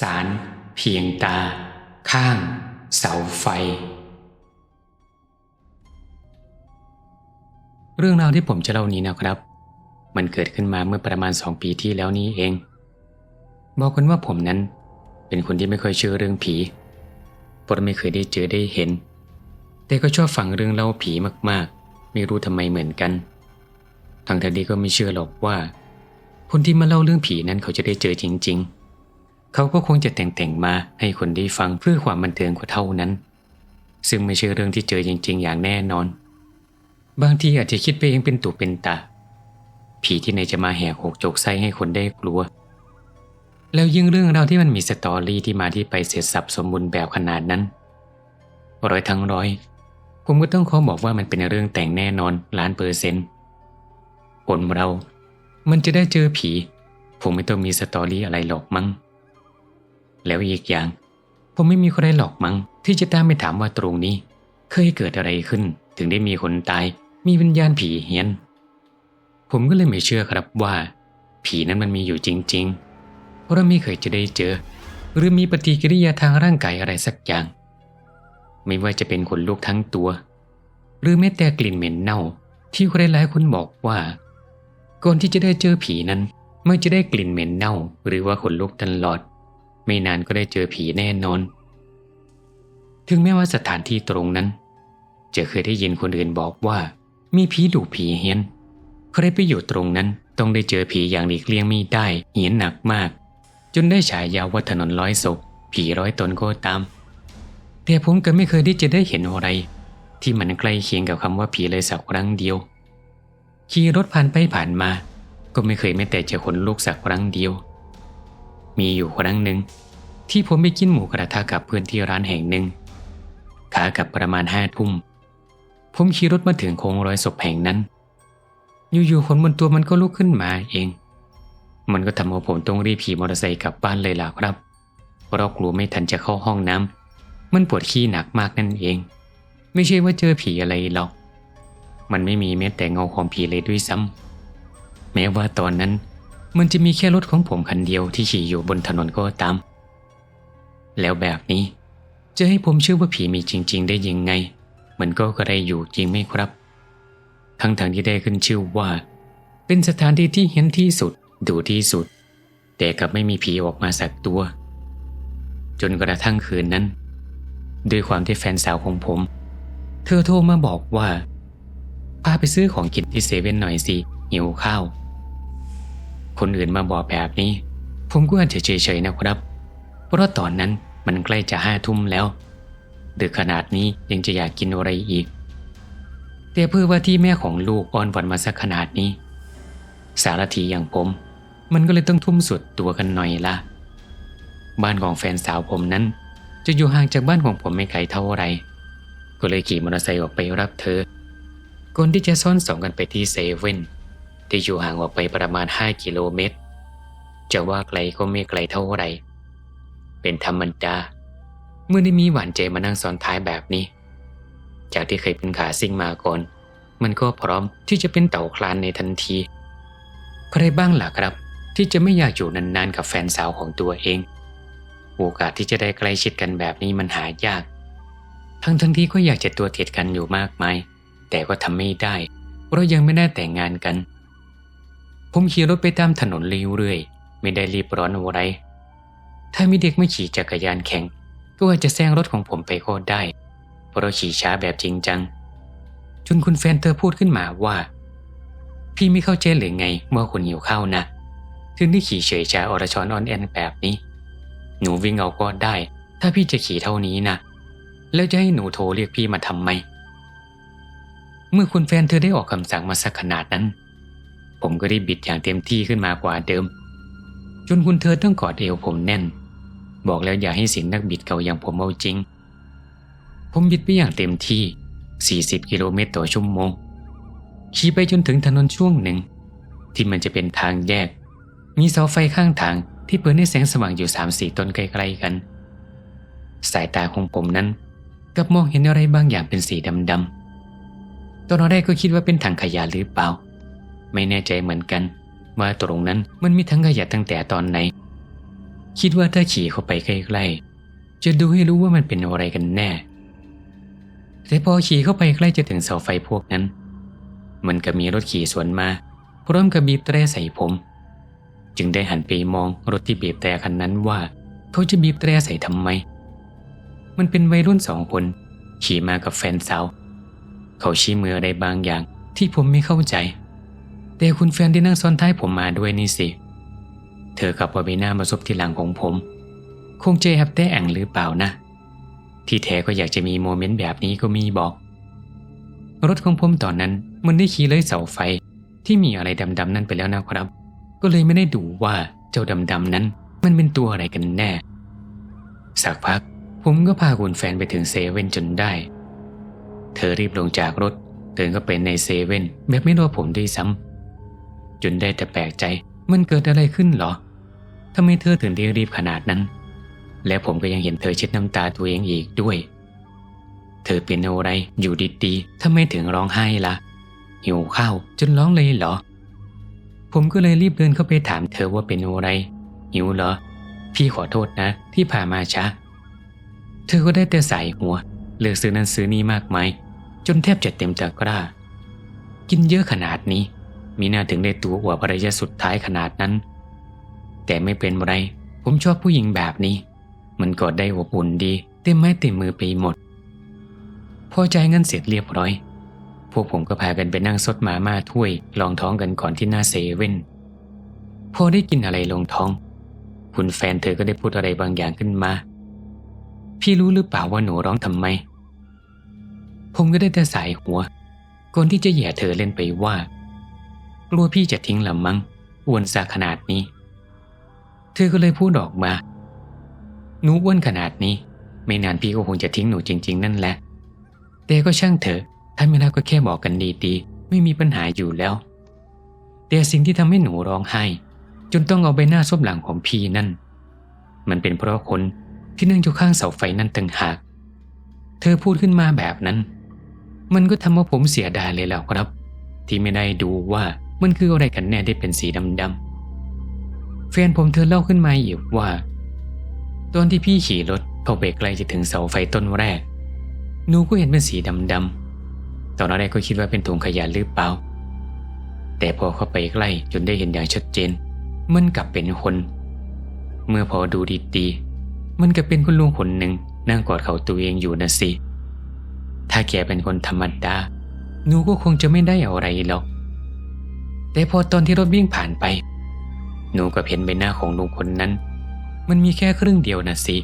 สารเพียงตา ข้าง เสาไฟ เรื่องราวที่ผมจะเล่านี้นะครับ มันเกิดขึ้นมาเมื่อประมาณสองปีที่แล้วนี้เอง บอกกันว่าผมนั้น เป็นคนที่ไม่ค่อยเชื่อเรื่องผีเพราะไม่เคยได้เจอได้เห็น แต่ก็ชอบฟังเรื่องเล่าผีมากๆ ไม่รู้ทำไมเหมือนกันทางทดีก็ไม่เชื่อหรอกว่า คนที่มาเล่าเรื่องผีนั้นเขาจะได้เจอจริง ๆ เขาก็คงจะแต่งๆมาให้คนได้ฟังเพื่อความบันเทิงกว่าเท่านั้น ซึ่งไม่ใช่เรื่องที่เจอจริง ๆ อย่างแน่นอน บางทีอาจจะคิดไปเองเป็นตุเป็นตาผีที่ไหนจะมาแหกหกจกไส้ให้คนได้กลัว แล้วยิ่งเรื่องราวที่มันมีสตอรี่ที่มาที่ไปเสร็จสับสมบูรณ์แบบขนาดนั้นร้อยทั้งร้อย ผมก็ต้องขอบอกว่ามันเป็นเรื่องแต่งแน่นอนล้านเปอร์เซ็นต์คนเรา มันจะได้เจอผี ผมไม่ต้องมีสตอรี่อะไรหรอกมั้ง แล้วอีกอย่าง ผมไม่มีใครหรอกมั้งที่จะตามไปถามว่าตรงนี้ เคยเกิดอะไรขึ้น ถึงได้มีคนตาย มีวิญญาณผีเฮี้ยน ผมก็เลยไม่เชื่อครับว่า ผีนั้นมันมีอยู่จริง ๆ เพราะเราไม่เคยจะได้เจอ หรือมีปฏิกิริยาทางร่างกายอะไรสักอย่าง ไม่ว่าจะเป็นขนลุกทั้งตัว หรือแม้แต่กลิ่นเหม็นเน่า ที่ใครหลายคนบอกว่าก่อนที่จะได้เจอผีนั้นเมื่อจะได้กลิ่นเหม็นเน่า หรือว่าขนลุกตลอด ไม่นานก็ได้เจอผีแน่นอน ถึงแม้ว่าสถานที่ตรงนั้น จะเคยได้ยินคนอื่นบอกว่า มีผีดุผีเฮี้ยน ใครไปอยู่ตรงนั้นต้องได้เจอผีอย่างหลีกเลี่ยงไม่ได้เฮี้ยนหนักมาก จนได้ฉายาว่าถนนร้อยศพผีร้อยตนก็ตาม แต่ผมก็ไม่เคยได้จะได้เห็นอะไร ที่มันใกล้เคียงกับคำว่าผีเลยสักครั้งเดียวขี่รถผ่านไปผ่านมา ก็ไม่เคยแม้แต่เจอคนลูกสักครั้งเดียว มีอยู่ครั้งหนึ่งที่ผมไปกินหมูกระทะกับเพื่อนที่ร้านแห่งหนึ่งขากลับประมาณห้าทุ่มผมขี่รถมาถึงโค้งร้อยศพแห่งนั้น อยู่ๆคนบนตัวมันก็ลุกขึ้นมาเอง มันก็ทำให้ผมต้องรีบขี่มอเตอร์ไซค์กลับบ้านเลยล่ะครับ เพราะกลัวไม่ทันจะเข้าห้องน้ำมันปวดขี้หนักมากนั่นเอง ไม่ใช่ว่าเจอผีอะไรหรอก มันไม่มีแม้แต่เงาของผีเลยด้วยซ้ำแม้ว่าตอนนั้น มันจะมีแค่รถของผมคันเดียวที่ขี่อยู่บนถนนก็ตาม แล้วแบบนี้ จะให้ผมเชื่อว่าผีมีจริง ๆ ได้ยังไง มันก็กระไรอยู่จริงไหมครับ ทั้งทางที่ได้ขึ้นชื่อว่า เป็นสถานที่ที่เห็นที่สุดดูที่สุด แต่กับไม่มีผีออกมาสักตัว จนกระทั่งคืนนั้น ด้วยความที่แฟนสาวของผม เธอโทรมาบอกว่าพาไปซื้อของกินที่เซเว่นหน่อยสิหิวข้าว คนอื่นมาบอกแบบนี้ ผมก็อาจจะเฉยๆนะครับ เพราะตอนนั้นมันใกล้จะห้าทุ่มแล้วดึกขนาดนี้ยังจะอยากกินอะไรอีก แต่เพื่อว่าที่แม่ของลูกอ้อนวอนมาสักขนาดนี้ สารทีอย่างผม มันก็เลยต้องทุ่มสุดตัวกันหน่อยละบ้านของแฟนสาวผมนั้น จะอยู่ห่างจากบ้านของผมไม่ไกลเท่าไร ก็เลยขี่มอเตอร์ไซค์ออกไปรับเธอก่อนที่จะซ้อนสองกันไปที่เซเว่น ที่อยู่ห่างออกไปประมาณ 5 กิโลเมตร จะว่าไกลก็ไม่ไกลเท่าไหร่ เป็นธรรมดา เมื่อได้มีหวานใจมานั่งซ้อนท้ายแบบนี้ จากที่เคยเป็นขาซิ่งมาก่อน มันก็พร้อมที่จะเป็นเต่าคลานในทันที ใครบ้างล่ะครับ ที่จะไม่อยากอยู่นานๆกับแฟนสาวของตัวเอง โอกาสที่จะได้ใกล้ชิดกันแบบนี้มันหายาก ทั้งทั้งที่ก็อยากจะตัวเทียดกันอยู่มากมาย แต่ก็ทำไม่ได้ เพราะยังไม่ได้แต่งงานกัน ผมขี่รถไปตามถนนเรื่อยๆ ไม่ได้รีบร้อนอะไร ถ้ามีเด็กไม่ขี่จักรยานแข่ง ก็อาจจะแซงรถของผมไปก็ได้ เพราะเราขี่ช้าแบบจริงจัง จนคุณแฟนเธอพูดขึ้นมาว่า พี่ไม่เข้าใจหรือไงเมื่อคุณหิวข้าวนะ ถึงได้ขี่เฉยชาอรชอนออนแอนแบบนี้ หนูวิ่งเอาก็ได้ ถ้าพี่จะขี่เท่านี้นะ แล้วจะให้หนูโทรเรียกพี่มาทำไม เมื่อคุณแฟนเธอได้ออกคำสั่งมาสักขนาดนั้น ผมก็ได้บิดอย่างเต็มที่ขึ้นมากว่าเดิม จนคุณเธอต้องกอดเอวผมแน่น บอกแล้วอย่าให้สินนักบิดเก่าอย่างผมเอาจริง ผมบิดไปอย่างเต็มที่ 40 กิโลเมตรต่อชั่วโมงขี่ไปจนถึงถนนช่วงหนึ่ง ที่มันจะเป็นทางแยก มีเสาไฟข้างทางที่เปิดให้แสงสว่างอยู่สามสี่ต้นใกล้ๆกัน สายตาของผมนั้นกับมองเห็นอะไรบางอย่างเป็นสีดำๆตอนแรกก็คิดว่าเป็นถังขยะหรือเปล่า ไม่แน่ใจเหมือนกัน ว่าตรงนั้นมันมีถังขยะตั้งแต่ตอนไหน คิดว่าถ้าขี่เข้าไปใกล้ๆจะดูให้รู้ว่ามันเป็นอะไรกันแน่ แต่พอขี่เข้าไปใกล้จะถึงเสาไฟพวกนั้น มันก็มีรถขี่สวนมาพร้อมกับบีบแตรใส่ผม จึงได้หันไปมองรถที่บีบแตรคันนั้นว่า เขาจะบีบแตรใส่ทำไม มันเป็นวัยรุ่นสองคน ขี่มากับแฟนสาว เขาชี้มืออะไรบางอย่างที่ผมไม่เข้าใจ แต่คุณแฟนที่นั่งซ้อนท้ายผมมาด้วยนี่สิ เธอขับเอาใบหน้ามาซบที่หลังของผม คงเจะแอบแต้แองหรือเปล่านะ ที่แท้ก็อยากจะมีโมเมนต์แบบนี้ก็มีบอก รถของผมตอนนั้นมันได้ขี่เลยเสาไฟที่มีอะไรดำๆนั่นไปแล้วนะครับ ก็เลยไม่ได้ดูว่าเจ้าดำๆนั้น มันเป็นตัวอะไรกันแน่ สักพักผมก็พาคุณแฟนไปถึงเซเว่นจนได้ เธอรีบลงจากรถเดินเข้าไปในเซเว่นแบบไม่รอผมด้วยซ้ำ จนได้แต่แปลกใจมันเกิดอะไรขึ้นหรอทำไมเธอถึงได้รีบขนาดนั้น และผมก็ยังเห็นเธอเช็ดน้ำตาตัวเองอีกด้วย เธอเป็นอะไรอยู่ดีๆทำไมถึงร้องไห้ละ่ะ หิวข้าวจนร้องเลยเหรอ ผมก็เลยรีบเดินเข้าไปถามเธอว่าเป็นอะไร หิวเหรอ พี่ขอโทษนะ ที่พามาช้าเธอก็ได้แต่ใส่หัวเลือกซื้อนั้นซื้อนี้มากมายจนแทบจะเต็มตะกร้า กินเยอะขนาดนี้ มีหน้าถึงได้ตัวอวบระยะสุดท้ายขนาดนั้น แต่ไม่เป็นไร ผมชอบผู้หญิงแบบนี้ มันกอดได้อบอุ่นดี เต็มไม้เต็มมือไปหมด พอใจายเงินเสร็จเรียบร้อย พวกผมก็พากันไปนั่งซดมาม่าถ้วย ลองท้องกันก่อนที่หน้าเซเว่น พอได้กินอะไรลงท้อง คุณแฟนเธอก็ได้พูดอะไรบางอย่างขึ้นมา พี่รู้หรือเปล่าว่าหนูร้องทำไม ผมก็ได้แต่สายหัวก่อนที่จะแย่เธอเล่นไปว่า กลัวพี่จะทิ้งละมั้งอ้วนซาขนาดนี้ เธอก็เลยพูดออกมา หนูอ้วนขนาดนี้ ไม่นานพี่ก็คงจะทิ้งหนูจริง ๆ นั่นแหละ แต่ก็ช่างเถอะถ้านไม่รักก็แค่บอกกันดีๆ ไม่มีปัญหาอยู่แล้ว แต่สิ่งที่ทำให้หนูร้องไห้ จนต้องเอาใบหน้าซบหลังของพี่นั่น มันเป็นเพราะคนที่นั่งอยู่ข้างเสาไฟนั่นต่างหาก เธอพูดขึ้นมาแบบนั้น มันก็ทำให้ผมเสียดายเลยแล้วครับ ที่ไม่ได้ดูว่า มันคืออะไรกันแน่ที่เป็นสีดำๆแฟนผมเธอเล่าขึ้นมาอีกว่า ตอนที่พี่ขี่รถเข้าไปใกล้จะถึงเสาไฟต้นแรกหนูก็เห็นเป็นสีดำๆตอนแรกก็คิดว่าเป็นถุงขยะหรือเปล่า แต่พอเข้าไปใกล้จนได้เห็นอย่างชัดเจน มันกลับเป็นคน เมื่อพอดูดีๆมันก็เป็นคุณลุงคนหนึ่งนั่งกอดเขาตัวเองอยู่นะสิถ้าแกเป็นคนธรรมดาหนูก็คงจะไม่ได้อะไรหรอก แต่พอตอนที่รถวิ่งผ่านไป หนูก็เห็นใบหน้าของลุงคนนั้น มันมีแค่ครึ่งเดียวนะสิ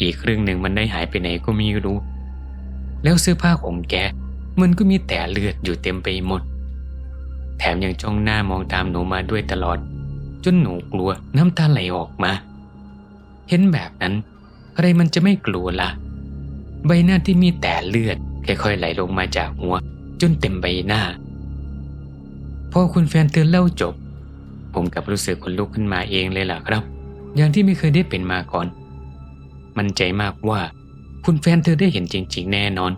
อีกครึ่งหนึ่งมันได้หายไปไหนก็ไม่รู้ แล้วเสื้อผ้าของแกมันก็มีแต่เลือดอยู่เต็มไปหมด แถมยังจ้องหน้ามองตามหนูมาด้วยตลอด จนหนูกลัวน้ำตาไหลออกมา เห็นแบบนั้น อะไรมันจะไม่กลัวละ่ะ ใบหน้าที่มีแต่เลือดค่อยๆไหลลงมาจากหัว จนเต็มใบหน้า พอคุณแฟนเตือนเล่าจบ ผมกับรู้สึกคนลุกขึ้นมาเองเลยล่ะครับ อย่างที่ไม่เคยได้เป็นมาก่อน มั่นใจมากว่า คุณแฟนเธอได้เห็นจริง ๆ แน่นอน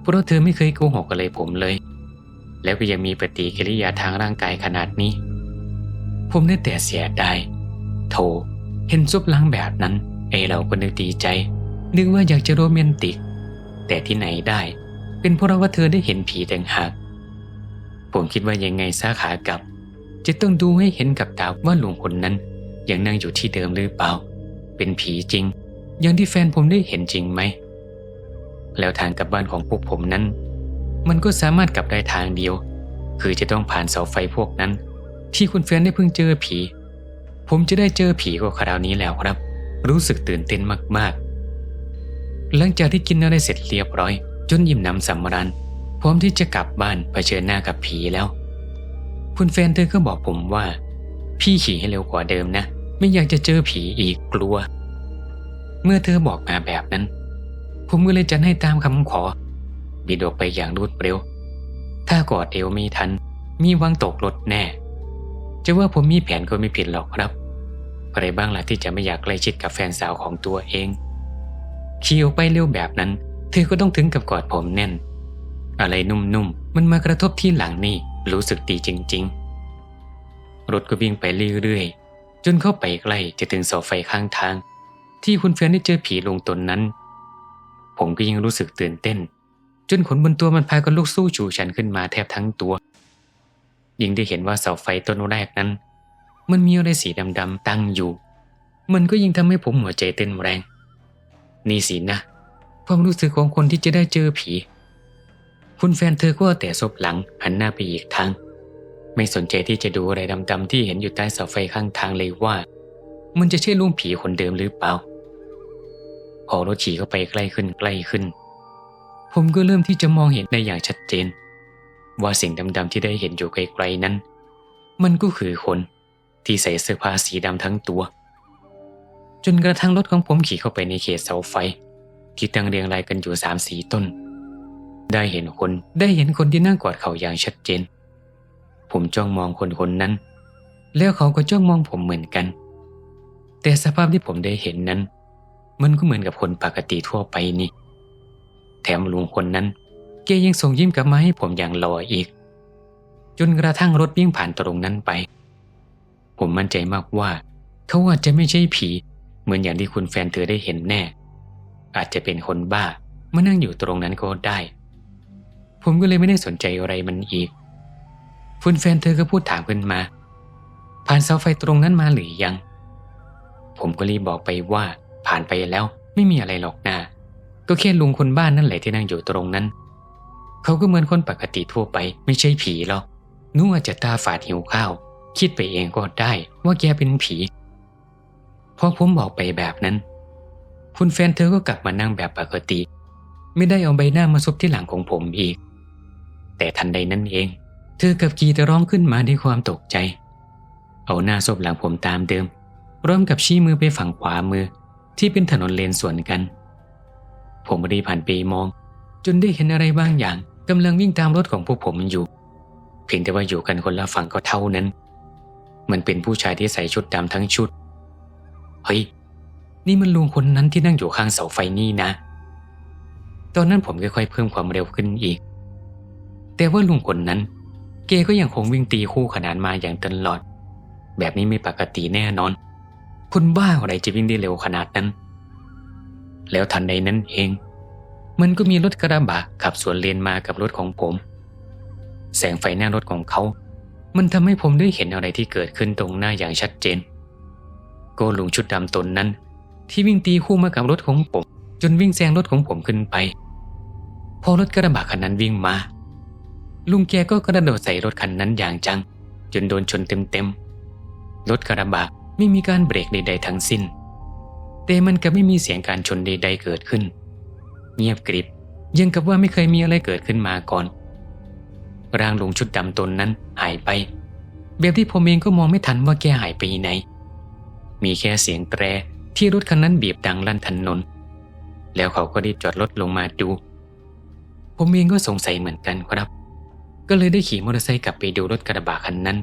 เพราะเธอไม่เคยโกหกอะไรผมเลย แล้วก็ยังมีปฏิกิริยาทางร่างกายขนาดนี้ ผมได้แต่เสียดายโธ่เห็นซุปล้างแบบนั้น ไอเราก็นึกดีใจ นึกว่าอยากจะโรแมนติก แต่ที่ไหนได้ เป็นเพราะว่าเธอได้เห็นผีต่างหาก ผมคิดว่ายังไงสาขากลับ จะต้องดูให้เห็นกับตาว่าลุงคนนั้น ยังนั่งอยู่ที่เดิมหรือเปล่า เป็นผีจริง อย่างที่แฟนผมได้เห็นจริงไหม แล้วทางกลับบ้านของพวกผมนั้น มันก็สามารถกลับได้ทางเดียว คือจะต้องผ่านเสาไฟพวกนั้น ที่คุณแฟนได้เพิ่งเจอผี ผมจะได้เจอผีก็คราวนี้แล้วครับ รู้สึกตื่นเต้นมากๆ หลังจากที่กินอะไรเสร็จเรียบร้อย จนยิ้มน้ำสำราญ พร้อมที่จะกลับบ้านเผชิญหน้ากับผีแล้ว คุณแฟนเธอก็บอกผมว่า พี่ขี่ให้เร็วกว่าเดิมนะ ไม่อยากจะเจอผีอีกกลัว เมื่อเธอบอกมาแบบนั้น ผมก็เลยจัดให้ตามคำขอ บิดออกไปอย่างรวดเร็ว ถ้ากอดเอวไม่ทัน มีวังตกรถแน่ จะว่าผมมีแผนก็ไม่ผิดหรอกครับอะไรบ้างล่ะที่จะไม่อยากใกล้ชิดกับแฟนสาวของตัวเองขี่ออกไปเร็วแบบนั้น เธอก็ต้องถึงกับกอดผมแน่น อะไรนุ่มๆ มันมากระทบที่หลังนี่รู้สึกดีจริง ๆ รถก็วิ่งไปเรื่อยๆ จนเข้าไปใกล้จะถึงเสาไฟข้างทาง ที่คุณแฟนได้เจอผีลงตนนั้น ผมก็ยังรู้สึกตื่นเต้น จนขนบนตัวมันพากันลุกสู้ชูชันขึ้นมาแทบทั้งตัว ยิ่งได้เห็นว่าเสาไฟต้นแรกนั้น มันมีอะไรสีดำๆตั้งอยู่ มันก็ยิ่งทำให้ผมหัวใจเต้นแรง นี่สินะความรู้สึกของคนที่จะได้เจอผี คุณแฟนเธอก็แต่ศพหลังหันหน้าไปอีกทาง ไม่สนใจที่จะดูอะไรดำๆที่เห็นอยู่ใต้เสาไฟข้างทางเลยว่า มันจะใช่ลุงผีคนเดิมหรือเปล่า พอรถฉี่เข้าไปใกล้ขึ้นใกล้ขึ้น ผมก็เริ่มที่จะมองเห็นได้อย่างชัดเจน ว่าสิ่งดำๆที่ได้เห็นอยู่ไกลๆนั้น มันก็คือคนที่ใส่เสื้อผ้าสีดำทั้งตัว จนกระทั่งรถของผมขี่เข้าไปในเขตเสาไฟ ที่ตั้งเรียงรายกันอยู่สามสีต้น ได้เห็นคนได้เห็นคนที่นั่งกอดเขาอย่างชัดเจน ผมจ้องมองคนคนนั้น แล้วเขาก็จ้องมองผมเหมือนกัน แต่สภาพที่ผมได้เห็นนั้น มันก็เหมือนกับคนปกติทั่วไปนี่ แถมลุงคนนั้นแกยังส่งยิ้มกลับมาให้ผมอย่างหล่ออีก จนกระทั่งรถวิ่งผ่านตรงนั้นไป ผมมั่นใจมากว่าเขาอาจจะไม่ใช่ผี เหมือนอย่างที่คุณแฟนเธอได้เห็นแน่ อาจจะเป็นคนบ้ามานั่งอยู่ตรงนั้นก็ได้ ผมก็เลยไม่ได้สนใจอะไรมันอีกคุณแฟนเธอก็พูดถามขึ้นมา ผ่านเสาไฟตรงนั้นมาหรือยัง ผมก็รีบบอกไปว่า ผ่านไปแล้วไม่มีอะไรหรอกนาก็แค่ลุงคนบ้านนั่นแหละที่นั่งอยู่ตรงนั้น เขาก็เหมือนคนปกติทั่วไปไม่ใช่ผีหรอกนู้อาจจะตาฝาดหิวข้าว คิดไปเองก็ได้ว่าแกเป็นผีพอผมบอกไปแบบนั้น คุณแฟนเธอก็กลับมานั่งแบบปกติ ไม่ได้เอาใบหน้ามาซุบที่หลังของผมอีก แต่ทันใดนั้นเอง เธอกับกีตะร้องขึ้นมาด้วยความตกใจ เอาหน้าซบหลังผมตามเดิมพร้อมกับชี้มือไปฝั่งขวามือที่เป็นถนนเลนสวนกัน ผมรีผ่านไปมอง จนได้เห็นอะไรบางอย่างกำลังวิ่งตามรถของพวกผมอยู่ เพียงแต่ว่าอยู่กันคนละฝั่งก็เท่านั้น มันเป็นผู้ชายที่ใส่ชุดดำทั้งชุด เฮ้ย นี่มันลุงคนนั้นที่นั่งอยู่ข้างเสาไฟนี่นะ ตอนนั้นผมค่อยๆเพิ่มความเร็วขึ้นอีก แต่ว่าลุงคนนั้น เกก็ยังคงวิ่งตีคู่ขนานมาอย่างตลอด แบบนี้ไม่ปกติแน่นอน คนบ้าอะไรจะวิ่งได้เร็วขนาดนั้น แล้วทันใดนั้นเอง มันก็มีรถกระบะขับสวนเลนมากับรถของผม แสงไฟหน้ารถของเขา มันทำให้ผมได้เห็นอะไรที่เกิดขึ้นตรงหน้าอย่างชัดเจนก็ลุงชุดดำตนนั้น ที่วิ่งตีคู่มากับรถของผม จนวิ่งแซงรถของผมขึ้นไป พอรถกระบะคันนั้นวิ่งมา ลุงแกก็กระโดดใส่รถคันนั้นอย่างจัง จนโดนชนเต็มๆ รถกระบะไม่มีการเบรกใด ๆ ทั้งสิ้น แต่มันก็ไม่มีเสียงการชนใด ๆ เกิดขึ้น เงียบกริบยังกับว่าไม่เคยมีอะไรเกิดขึ้นมาก่อน ร่างลุงชุดดำตนนั้นหายไปแบบที่ผมเองก็มองไม่ทันว่าแกหายไปไหน มีแค่เสียงแตรที่รถคันนั้นบีบดังลั่นถนน แล้วเขาก็รีบจอดรถลงมาดู ผมเองก็สงสัยเหมือนกันครับ ก็เลยได้ขี่มอเตอร์ไซค์กลับไปดูรถกระบะคันนั้น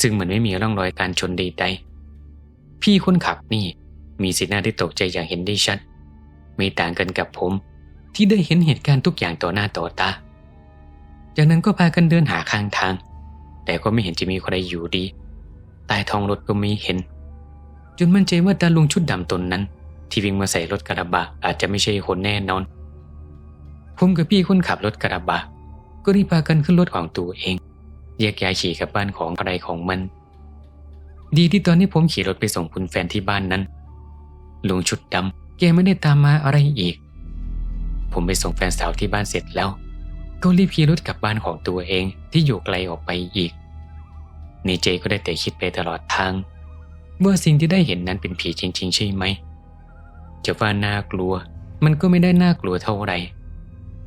ซึ่งเหมือนไม่มีร่องรอยการชนใดๆพี่คนขับนี่มีสีหน้าที่ตกใจอย่างเห็นได้ชัด ไม่ต่างกันกับผม ที่ได้เห็นเหตุการณ์ทุกอย่างต่อหน้าต่อตา จากนั้นก็พากันเดินหาข้างทาง แต่ก็ไม่เห็นจะมีใครอยู่ดีใต้ท้องรถก็ไม่เห็น จนมั่นใจว่าตาลุงชุดดำตนนั้น ที่วิ่งมาใส่รถกระบะอาจจะไม่ใช่คนแน่นอนผมกับพี่คนขับรถกระบะ ก็รีบพากันขึ้นรถของตัวเองแยกย้ายขี่กลับบ้านของอะไรของมัน ดีที่ตอนนี้ผมขี่รถไปส่งคุณแฟนที่บ้านนั้นลุงชุดดำแกไม่ได้ตามมาอะไรอีก ผมไปส่งแฟนสาวที่บ้านเสร็จแล้ว ก็รีบขี่รถกลับบ้านของตัวเองที่อยู่ไกลออกไปอีกในใจก็ได้แต่คิดไปตลอดทางว่าสิ่งที่ได้เห็นนั้นเป็นผีจริง ๆ ใช่ไหมจะว่าน่ากลัว มันก็ไม่ได้น่ากลัวเท่าไหร่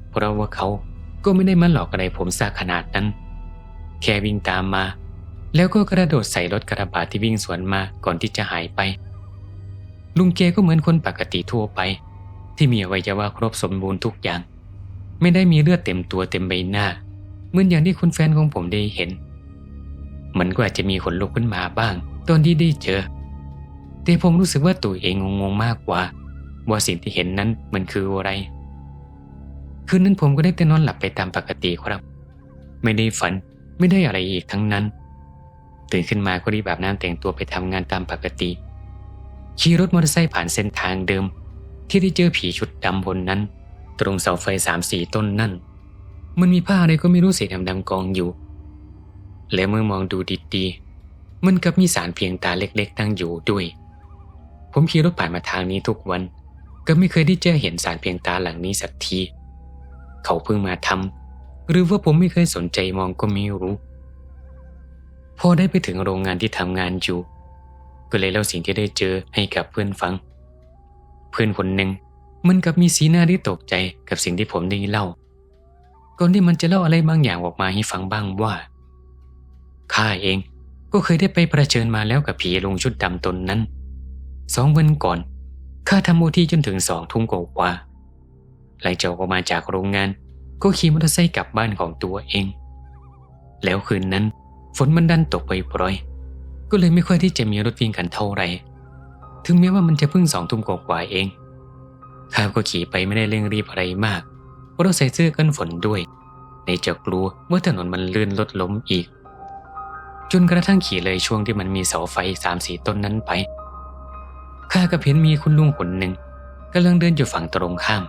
เพราะว่าเขา ก็ไม่ได้มาหลอกอะไรผมซะขนาดนั้น แค่วิ่งตามมา แล้วก็กระโดดใส่รถกระบะที่วิ่งสวนมาก่อนที่จะหายไป ลุงเกก็เหมือนคนปกติทั่วไป ที่มีอวัยวะครบสมบูรณ์ทุกอย่าง ไม่ได้มีเลือดเต็มตัวเต็มใบหน้า เหมือนอย่างที่คุณแฟนของผมได้เห็น มันก็อาจจะมีขนลุกขึ้นมาบ้าง ตอนที่ได้เจอ แต่ผมรู้สึกว่าตัวเองงงๆมากกว่า ว่าสิ่งที่เห็นนั้นมันคืออะไร คืนนั้นผมก็ได้แต่นอนหลับไปตามปกติครับ ไม่ได้ฝันไม่ได้อะไรอีกทั้งนั้น ตื่นขึ้นมาก็รีบอาบน้ำแต่งตัวไปทำงานตามปกติ ขี่รถมอเตอร์ไซค์ผ่านเส้นทางเดิม ที่ได้เจอผีชุดดำบนนั้น ตรงเสาไฟสามสี่ต้นนั่น มันมีผ้าอะไรก็ไม่รู้สีดำๆกองอยู่ และเมื่อมองดูดีๆมันกับมีสารเพียงตาเล็กๆตั้งอยู่ด้วย ผมขี่รถผ่านมาทางนี้ทุกวัน ก็ไม่เคยได้เจอเห็นสารเพียงตาหลังนี้สักที เขาเพิ่งมาทำหรือว่าผมไม่เคยสนใจมองก็ไม่รู้ พอได้ไปถึงโรงงานที่ทำงานอยู่ ก็เลยเล่าสิ่งที่ได้เจอให้กับเพื่อนฟัง เพื่อนคนหนึ่งมันกับมีสีหน้าที่ตกใจกับสิ่งที่ผมได้เล่า ก่อนที่มันจะเล่าอะไรบางอย่างออกมาให้ฟังบ้างว่าข้าเองก็เคยได้ไปประเชิญมาแล้วกับผีลุงชุดดำตนนั้น สองวันก่อนข้าทำโอทีจนถึงสองทุ่มกว่า หลังจากออกมาจากโรงงาน ก็ขี่มอเตอร์ไซค์กลับบ้านของตัวเอง แล้วคืนนั้น ฝนมันดันตกไปปล่อย ก็เลยไม่ค่อยที่จะมีรถวิ่งกันเท่าไหร่ ถึงแม้ว่ามันจะเพิ่งสองทุ่มกว่าเองข้าก็ขี่ไปไม่ได้เร่งรีบอะไรมาก เพราะเราใส่เสื้อกันฝนด้วย ในจะกลัวว่าถนนมันลื่นรถล้มอีก จนกระทั่งขี่เลยช่วงที่มันมีเสาไฟสามสี่ต้นนั้นไปข้าก็เห็นมีคุณลุงคนหนึ่งกำลังเดินอยู่ฝั่งตรงข้าม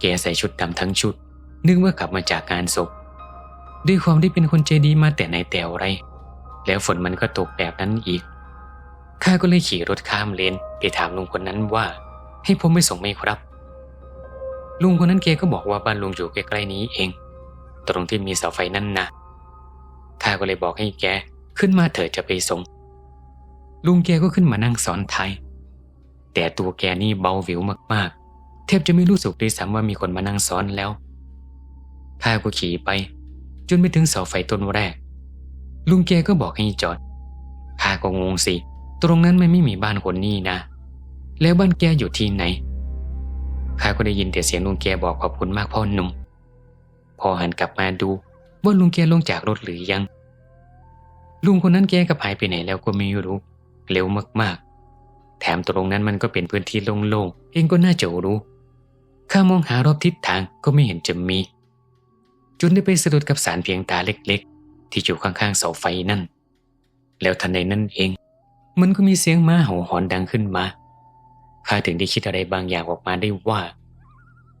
แกใส่ชุดดำทั้งชุด นึกว่ากลับมาจากงานศพ ด้วยความที่เป็นคนใจดีมาแต่ไหนแต่ไร แล้วฝนมันก็ตกแบบนั้นอีก ข้าก็เลยขี่รถข้ามเลนไปถามลุงคนนั้นว่า ให้ผมไปส่งไหมครับ ลุงคนนั้นแกก็บอกว่าบ้านลุงอยู่ใกล้ๆนี้เอง ตรงที่มีเสาไฟนั่นนะข้าก็เลยบอกให้แกขึ้นมาเถิดจะไปส่ง ลุงแกก็ขึ้นมานั่งซ้อนไทย แต่ตัวแกนี่เบาหวิวมาก แทบจะไม่รู้สึกด้วยซ้ำว่ามีคนมานั่งซ้อนแล้วข้าก็ขี่ไป จนไปถึงเสาไฟต้นแรก ลุงแกก็บอกให้จอดข้าก็งงสิ ตรงนั้นมันไม่มีบ้านคนนี่นะ แล้วบ้านแกอยู่ที่ไหนข้าก็ได้ยินแต่เสียงลุงแกบอกขอบคุณมากพ่อหนุ่ม พอหันกลับมาดูว่าลุงแกลงจากรถหรือยัง ลุงคนนั้นแกกับหายไปไหนแล้วก็ไม่รู้ เร็วมากๆ แถมตรงนั้นมันก็เป็นพื้นที่โล่งๆเองก็น่าจะรู้ ข้ามองหารอบทิศทางก็ไม่เห็นจะมีจนได้ไปสะดุดกับสารเพียงตาเล็กๆ ที่อยู่ข้างๆเสาไฟนั่น แล้วทันใดนั่นเอง มันก็มีเสียงม้าเห่าหอนดังขึ้นมาข้าถึงได้คิดอะไรบางอย่างออกมาได้ว่า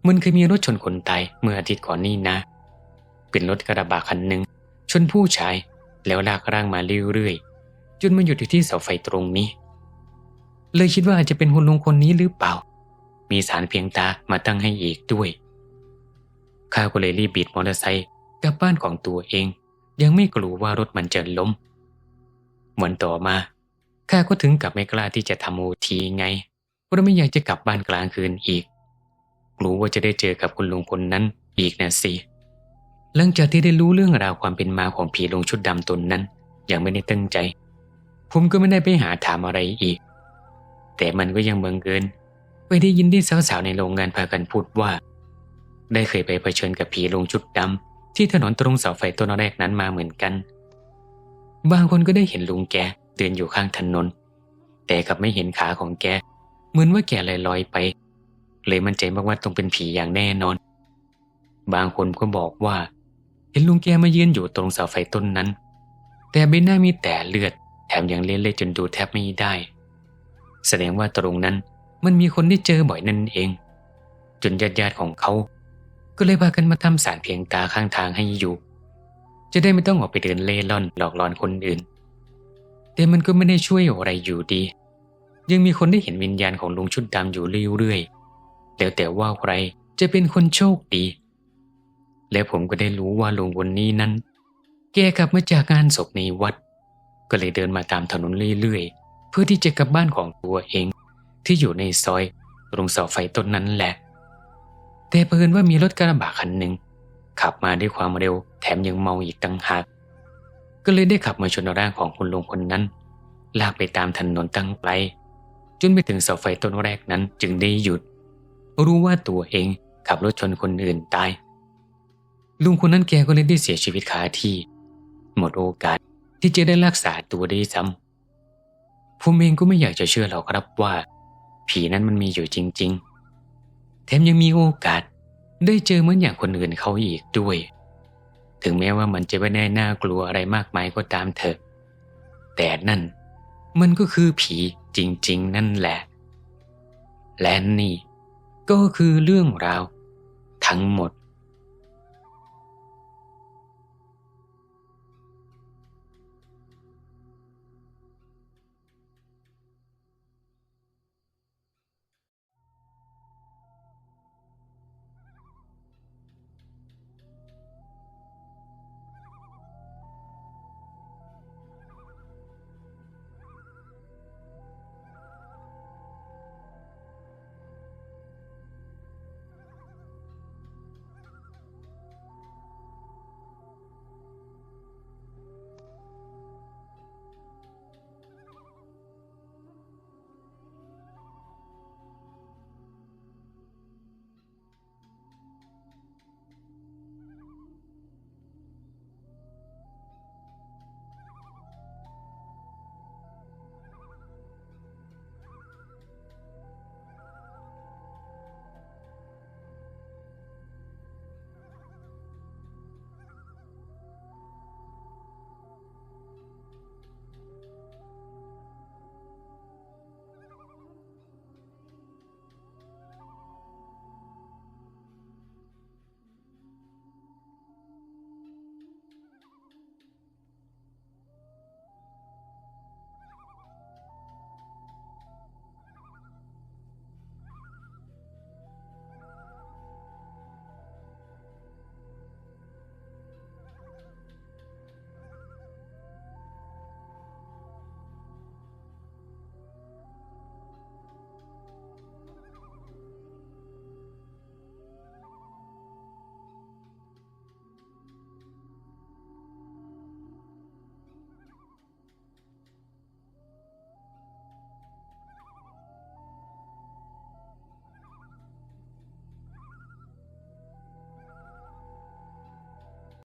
มันเคยมีรถชนคนตายเมื่ออาทิตย์ก่อนนี่นะ เป็นรถกระบะคันหนึ่งชนผู้ชายแล้วลากร่างมาเรื่อยๆจนมาหยุดอยู่ที่เสาไฟตรงนี้ เลยคิดว่าอาจจะเป็นคุณลุงคนนี้หรือเปล่า มีสารเพียงตามาตั้งให้อีกด้วยข้าก็เลยรีบบิดมอเตอร์ไซค์กลับบ้านของตัวเอง ยังไม่กลัวว่ารถมันจะล้มวันต่อมาข้าก็ถึงกับไม่กล้าที่จะทำโอทีไงเพราะไม่อยากจะกลับบ้านกลางคืนอีกกลัวว่าจะได้เจอกับคุณลุงคนนั้นอีกนะสิหลังจากที่ได้รู้เรื่องราวความเป็นมาของผีลุงชุดดำตนนั้นยังไม่ได้ตั้งใจ ผมก็ไม่ได้ไปหาถามอะไรอีก แต่มันก็ยังบังเอิญ ไปได้ยินที่สาวๆในโรงงานพากันพูดว่า ได้เคยไปเผชิญกับผีลงชุดดำที่ถนนตรงเสาไฟต้นแรกนั้นมาเหมือนกัน บางคนก็ได้เห็นลุงแกเดินอยู่ข้างถนน แต่กลับไม่เห็นขาของแก เหมือนว่าแกลอยลอยๆไป เลยมั่นใจมากว่าต้องเป็นผีอย่างแน่นอน บางคนก็บอกว่า เห็นลุงแกมายืนอยู่ตรงเสาไฟต้นนั้น แต่ใบหน้ามีแต่เลือดแถมยังเละๆจนดูแทบไม่ได้ แสดงว่าตรงนั้น มันมีคนได้เจอบ่อยนั่นเอง จนญาติๆของเขา ก็เลยพากันมาทำสารเพียงตาข้างทางให้อยู่ จะได้ไม่ต้องออกไปเดินเล่ร่อนหลอกหลอนคนอื่น แต่มันก็ไม่ได้ช่วยอะไรอยู่ดี ยังมีคนได้เห็นวิญญาณของลุงชุดดำอยู่เรื่อยๆแล้วแต่ว่าใครจะเป็นคนโชคดี และผมก็ได้รู้ว่าลุงคนนี้นั้น แกกลับมาจากงานศพในวัด ก็เลยเดินมาตามถนนเรื่อยๆเพื่อที่จะกลับบ้านของตัวเอง ที่อยู่ในซอยตรงเสาไฟต้นนั้นแหละ แต่เพิ่นว่ามีรถกระบะคันหนึ่งขับมาด้วยความเร็วแถมยังเมาอีกตั้งหาก ก็เลยได้ขับมาชนร่างของคุณลุงคนนั้น ลากไปตามถนนตั้งไกลจนไปถึงเสาไฟต้นแรกนั้นจึงได้หยุด รู้ว่าตัวเองขับรถชนคนอื่นตาย ลุงคนนั้นแกก็เลยได้เสียชีวิตคาที่ หมดโอกาสที่จะได้รักษาตัวได้ซ้ำผมเองก็ไม่อยากจะเชื่อหรอกครับว่า ผีนั้นมันมีอยู่จริง ๆ แถมยังมีโอกาสได้เจอเหมือนอย่างคนอื่นเขาอีกด้วย ถึงแม้ว่ามันจะไม่แน่น่ากลัวอะไรมากมายก็ตามเถอะ แต่นั่นมันก็คือผีจริง ๆ นั่นแหละ และนี่ก็คือเรื่องราว ทั้งหมด